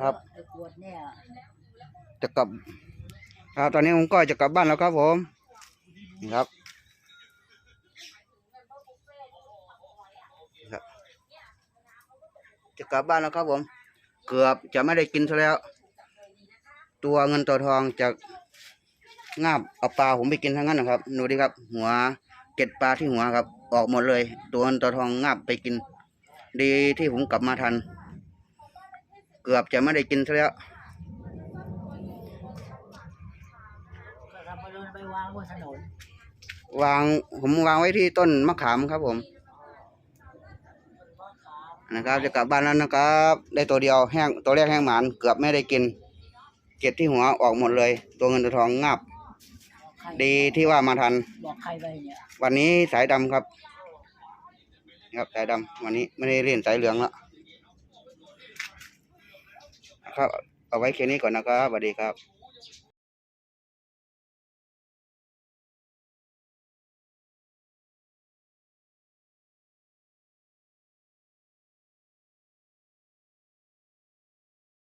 ครับไอ้กวดเนี่ย จะกลับครับตอนนี้ผมก็จะกลับบ้านแล้วครับผมนี่ครับครับ จะกลับบ้านแล้วครับผม เกือบจะไม่ได้กินซะแล้ว ตัวเงินตัวทองจะงาบเอาปลาผมไปกินทั้งนั้นนะครับดูดิครับ หัวเกล็ดปลาที่หัวครับ ออกหมดเลย ตัวเงินตัวทองงาบไปกิน ดีที่ผมกลับมาทัน กือบจะไม่ได้กินซะแล้วก็ทำมาโดนไปวางบนถนนวางผมวางไว้ที่ต้นมะขามครับผม นะครับจะกลับบ้านแล้วนะครับ ได้ตัวเดียวแห้งตัวแรกแห้งหมานเกือบไม่ได้กิน เกล็ดที่หัวออกหมดเลย ตัวเงินตัวทองงับบอกใครดีที่ว่ามาทันบอกใครไปเนี่ยวันนี้สายดำครับ ครับสายดำวันนี้ไม่ได้เล่นสายเหลืองแล้วนะ ครับ เอาไว้แค่นี้ก่อนนะครับสวัสดีครับ